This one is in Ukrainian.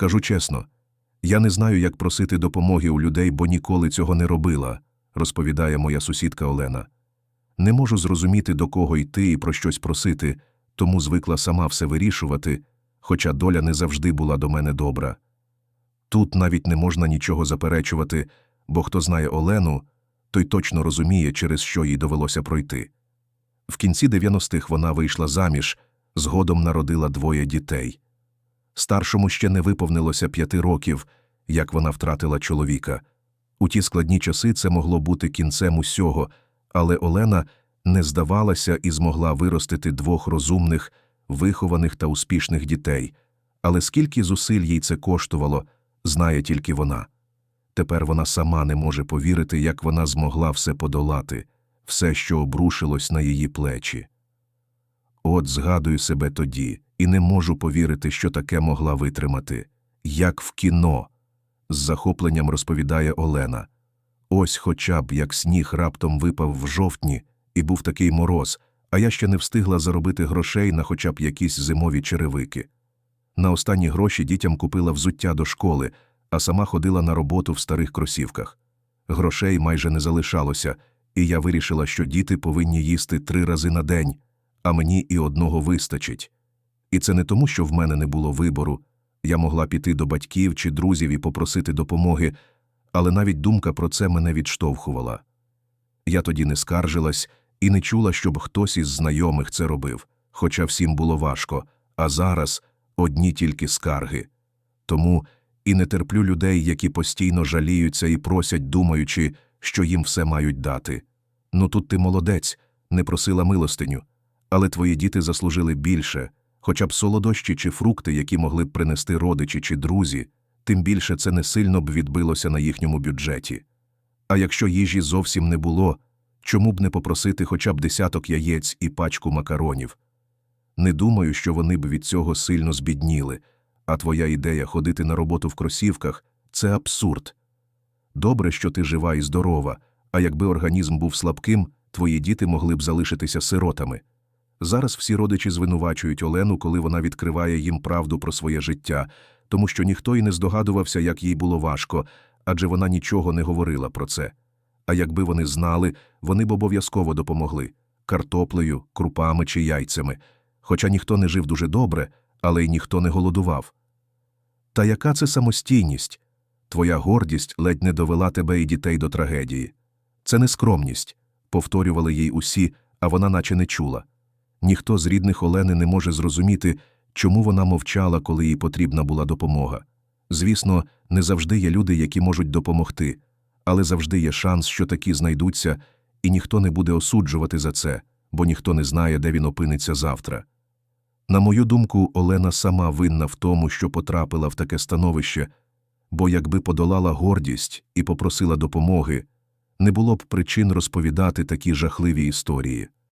Скажу чесно, я не знаю, як просити допомоги у людей, бо ніколи цього не робила, розповідає моя сусідка Олена. Не можу зрозуміти, до кого йти і про щось просити, тому звикла сама все вирішувати, хоча доля не завжди була до мене добра. Тут навіть не можна нічого заперечувати, бо хто знає Олену, той точно розуміє, через що їй довелося пройти. В кінці 90-х вона вийшла заміж, згодом народила двоє дітей. Старшому ще не виповнилося п'яти років, як вона втратила чоловіка. У ті складні часи це могло бути кінцем усього, але Олена не здавалася і змогла виростити двох розумних, вихованих та успішних дітей. Але скільки зусиль їй це коштувало, знає тільки вона. Тепер вона сама не може повірити, як вона змогла все подолати, все, що обрушилось на її плечі. От згадую себе тоді і не можу повірити, що таке могла витримати. Як в кіно, з захопленням розповідає Олена. Ось хоча б як сніг раптом випав в жовтні, і був такий мороз, а я ще не встигла заробити грошей на хоча б якісь зимові черевики. На останні гроші дітям купила взуття до школи, а сама ходила на роботу в старих кросівках. Грошей майже не залишалося, і я вирішила, що діти повинні їсти три рази на день, а мені і одного вистачить. І це не тому, що в мене не було вибору. Я могла піти до батьків чи друзів і попросити допомоги, але навіть думка про це мене відштовхувала. Я тоді не скаржилась і не чула, щоб хтось із знайомих це робив, хоча всім було важко, а зараз одні тільки скарги. Тому і не терплю людей, які постійно жаліються і просять, думаючи, що їм все мають дати. Ну тут ти молодець, не просила милостиню, але твої діти заслужили більше, хоча б солодощі чи фрукти, які могли б принести родичі чи друзі, тим більше це не сильно б відбилося на їхньому бюджеті. А якщо їжі зовсім не було, чому б не попросити хоча б десяток яєць і пачку макаронів? Не думаю, що вони б від цього сильно збідніли, а твоя ідея ходити на роботу в кросівках це абсурд. Добре, що ти жива і здорова, а якби організм був слабким, твої діти могли б залишитися сиротами. Зараз всі родичі звинувачують Олену, коли вона відкриває їм правду про своє життя, тому що ніхто й не здогадувався, як їй було важко, адже вона нічого не говорила про це. А якби вони знали, вони б обов'язково допомогли картоплею, крупами чи яйцями. Хоча ніхто не жив дуже добре, але й ніхто не голодував. Та яка це самостійність? Твоя гордість ледь не довела тебе і дітей до трагедії. Це не скромність, повторювали їй усі, а вона наче не чула. Ніхто з рідних Олени не може зрозуміти, чому вона мовчала, коли їй потрібна була допомога. Звісно, не завжди є люди, які можуть допомогти, але завжди є шанс, що такі знайдуться, і ніхто не буде осуджувати за це, бо ніхто не знає, де він опиниться завтра. На мою думку, Олена сама винна в тому, що потрапила в таке становище, бо якби подолала гордість і попросила допомоги, не було б причин розповідати такі жахливі історії.